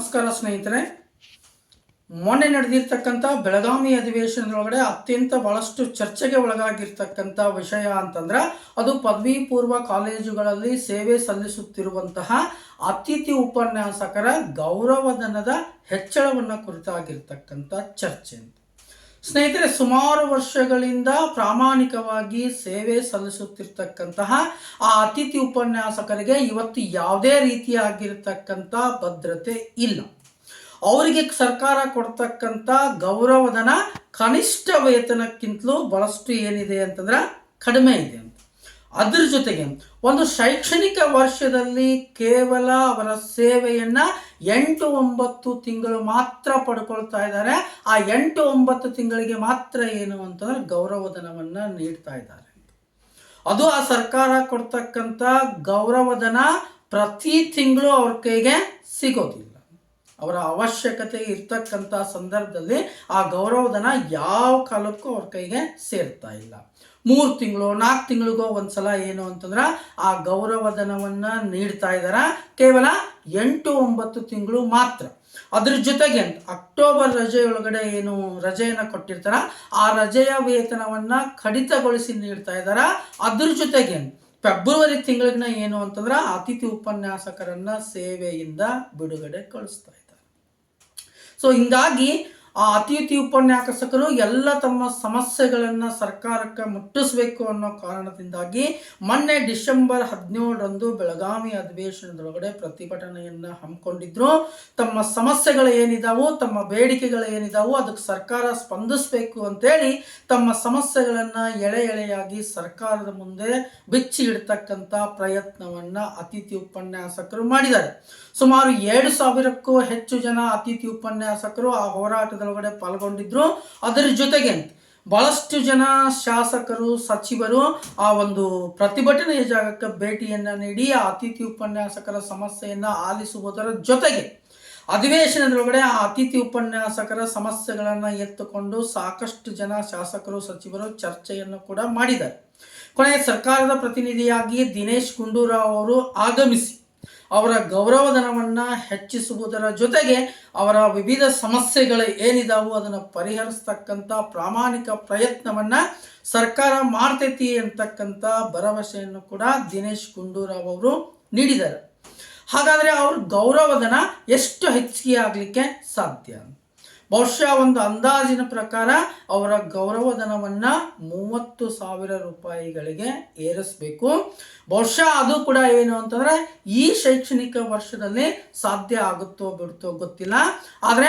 ನಮಸ್ಕಾರ ಸ್ನೇಹಿತರೆ. ಮೊನ್ನೆ ನಡೆದಿರ್ತಕ್ಕಂಥ ಬೆಳಗಾವಿ ಅಧಿವೇಶನದೊಳಗಡೆ ಅತ್ಯಂತ ಬಹಳಷ್ಟು ಚರ್ಚೆಗೆ ಒಳಗಾಗಿರ್ತಕ್ಕಂಥ ವಿಷಯ ಅಂತಂದ್ರೆ ಅದು ಪದವಿ ಪೂರ್ವ ಕಾಲೇಜುಗಳಲ್ಲಿ ಸೇವೆ ಸಲ್ಲಿಸುತ್ತಿರುವಂತಹ ಅತಿಥಿ ಉಪನ್ಯಾಸಕರ ಗೌರವಧನದ ಹೆಚ್ಚಳವನ್ನು ಕುರಿತಾಗಿರ್ತಕ್ಕಂಥ ಚರ್ಚೆ ಅಂತ. ಸ್ನೇಹಿತರೆ, ಸುಮಾರು ವರ್ಷಗಳಿಂದ ಪ್ರಾಮಾಣಿಕವಾಗಿ ಸೇವೆ ಸಲ್ಲಿಸುತ್ತಿರ್ತಕ್ಕಂತಹ ಆ ಅತಿಥಿ ಉಪನ್ಯಾಸಕರಿಗೆ ಇವತ್ತು ಯಾವುದೇ ರೀತಿಯಾಗಿರ್ತಕ್ಕಂಥ ಭದ್ರತೆ ಇಲ್ಲ. ಅವರಿಗೆ ಸರ್ಕಾರ ಕೊಡ್ತಕ್ಕಂಥ ಗೌರವಧನ, ಕನಿಷ್ಠ ವೇತನಕ್ಕಿಂತಲೂ ಬಹಳಷ್ಟು ಏನಿದೆ ಅಂತಂದ್ರೆ ಕಡಿಮೆ ಇದೆ ಅದ್ರ ಜೊತೆಗೆ ಒಂದು ಶೈಕ್ಷಣಿಕ ವರ್ಷದಲ್ಲಿ ಕೇವಲ ಅವರ ಸೇವೆಯನ್ನ ಎಂಟು ಒಂಬತ್ತು ತಿಂಗಳು ಮಾತ್ರ ಪಡ್ಕೊಳ್ತಾ ಇದ್ದಾರೆ. ಆ ಎಂಟು ಒಂಬತ್ತು ತಿಂಗಳಿಗೆ ಮಾತ್ರ ಏನು ಅಂತಂದ್ರೆ ಗೌರವಧನವನ್ನ ನೀಡ್ತಾ ಇದ್ದಾರೆ. ಅದು ಆ ಸರ್ಕಾರ ಕೊಡ್ತಕ್ಕಂಥ ಗೌರವಧನ ಪ್ರತಿ ತಿಂಗಳು ಅವ್ರ ಕೈಗೆ ಸಿಗೋದಿಲ್ಲ. ಅವರ ಅವಶ್ಯಕತೆ ಇರ್ತಕ್ಕಂಥ ಸಂದರ್ಭದಲ್ಲಿ ಆ ಗೌರವಧನ ಯಾವ ಕಾಲಕ್ಕೂ ಅವ್ರ ಕೈಗೆ ಸೇರ್ತಾ ಇಲ್ಲ. ಮೂರು ತಿಂಗಳು ನಾಲ್ಕು ತಿಂಗಳಿಗೋ ಒಂದ್ಸಲ ಏನು ಅಂತಂದ್ರೆ ಆ ಗೌರವಧನವನ್ನು ನೀಡ್ತಾ ಇದ್ದಾರ ಕೇವಲ ಎಂಟು ಒಂಬತ್ತು ತಿಂಗಳು ಮಾತ್ರ. ಅದ್ರ ಜೊತೆಗೆ ಅಕ್ಟೋಬರ್ ರಜೆಯೊಳಗಡೆ ಏನು ರಜೆಯನ್ನು ಕೊಟ್ಟಿರ್ತಾರ, ಆ ರಜೆಯ ವೇತನವನ್ನ ಕಡಿತಗೊಳಿಸಿ ನೀಡ್ತಾ ಇದ್ದಾರ ಅದ್ರ ಜೊತೆಗೆ ಫೆಬ್ರವರಿ ತಿಂಗಳಿನ ಏನು ಅಂತಂದ್ರೆ ಅತಿಥಿ ಉಪನ್ಯಾಸಕರನ್ನ ಸೇವೆಯಿಂದ ಬಿಡುಗಡೆ ಕಳಿಸ್ತಾ ಇದ್ದಾರೆ ಸೊ ಹಿಂಗಾಗಿ ಆ ಅತಿಥಿ ಉಪನ್ಯಾಸಕರು ಎಲ್ಲ ತಮ್ಮ ಸಮಸ್ಯೆಗಳನ್ನು ಸರ್ಕಾರಕ್ಕೆ ಮುಟ್ಟಿಸಬೇಕು ಅನ್ನೋ ಕಾರಣದಿಂದಾಗಿ ಮೊನ್ನೆ ಡಿಸೆಂಬರ್ ಹದಿನೇಳರಂದು ಬೆಳಗಾವಿ ಅಧಿವೇಶನದೊಳಗಡೆ ಪ್ರತಿಭಟನೆಯನ್ನು ಹಮ್ಮಿಕೊಂಡಿದ್ರು. ತಮ್ಮ ಸಮಸ್ಯೆಗಳು ಏನಿದಾವು, ತಮ್ಮ ಬೇಡಿಕೆಗಳು ಏನಿದಾವು ಅದಕ್ಕೆ ಸರ್ಕಾರ ಸ್ಪಂದಿಸಬೇಕು ಅಂತೇಳಿ ತಮ್ಮ ಸಮಸ್ಯೆಗಳನ್ನು ಎಳೆ ಎಳೆಯಾಗಿ ಸರ್ಕಾರದ ಮುಂದೆ ಬಿಚ್ಚಿ ಇಡ್ತಕ್ಕಂಥ ಪ್ರಯತ್ನವನ್ನು ಅತಿಥಿ ಉಪನ್ಯಾಸಕರು ಮಾಡಿದ್ದಾರೆ. ಸುಮಾರು ಎರಡು ಸಾವಿರಕ್ಕೂ ಹೆಚ್ಚು ಜನ ಅತಿಥಿ ಉಪನ್ಯಾಸಕರು ಆ ಹೋರಾಟದೊಳಗಡೆ ಪಾಲ್ಗೊಂಡಿದ್ರು. ಅದರ ಜೊತೆಗೆ ಬಹಳಷ್ಟು ಜನ ಶಾಸಕರು, ಸಚಿವರು ಆ ಒಂದು ಪ್ರತಿಭಟನೆಯ ಜಾಗಕ್ಕೆ ಭೇಟಿಯನ್ನು ನೀಡಿ, ಅತಿಥಿ ಉಪನ್ಯಾಸಕರ ಸಮಸ್ಯೆಯನ್ನು ಆಲಿಸುವುದರ ಜೊತೆಗೆ ಅಧಿವೇಶನದೊಳಗಡೆ ಆ ಅತಿಥಿ ಉಪನ್ಯಾಸಕರ ಸಮಸ್ಯೆಗಳನ್ನು ಎತ್ತುಕೊಂಡು ಸಾಕಷ್ಟು ಜನ ಶಾಸಕರು, ಸಚಿವರು ಚರ್ಚೆಯನ್ನು ಕೂಡ ಮಾಡಿದ್ದಾರೆ. ಕೊನೆಯ ಸರ್ಕಾರದ ಪ್ರತಿನಿಧಿಯಾಗಿ ದಿನೇಶ್ ಗುಂಡೂರಾವ್ ಅವರು ಆಗಮಿಸಿ ಅವರ ಗೌರವಧನವನ್ನು ಹೆಚ್ಚಿಸುವುದರ ಜೊತೆಗೆ ಅವರ ವಿವಿಧ ಸಮಸ್ಯೆಗಳು ಏನಿದಾವೋ ಅದನ್ನು ಪರಿಹರಿಸ್ತಕ್ಕಂಥ ಪ್ರಾಮಾಣಿಕ ಪ್ರಯತ್ನವನ್ನು ಸರ್ಕಾರ ಮಾಡ್ತೈತಿ ಅಂತಕ್ಕಂಥ ಭರವಸೆಯನ್ನು ಕೂಡ ದಿನೇಶ್ ಗುಂಡೂರಾವ್ ಅವರು ನೀಡಿದ್ದಾರೆ. ಹಾಗಾದರೆ ಅವ್ರ ಗೌರವಧನ ಎಷ್ಟು ಹೆಚ್ಚಿಗೆ ಆಗಲಿಕ್ಕೆ ಸಾಧ್ಯ ಬಹುಶಃ ಒಂದು ಅಂದಾಜಿನ ಪ್ರಕಾರ ಅವರ ಗೌರವಧನವನ್ನು ಮೂವತ್ತು ಸಾವಿರ ರೂಪಾಯಿಗಳಿಗೆ ಏರಿಸಬೇಕು. ಬಹುಶಃ ಅದು ಕೂಡ ಏನು ಅಂತಂದ್ರೆ ಈ ಶೈಕ್ಷಣಿಕ ವರ್ಷದಲ್ಲಿ ಸಾಧ್ಯ ಆಗುತ್ತೋ ಬಿಡುತ್ತೋ ಗೊತ್ತಿಲ್ಲ. ಆದರೆ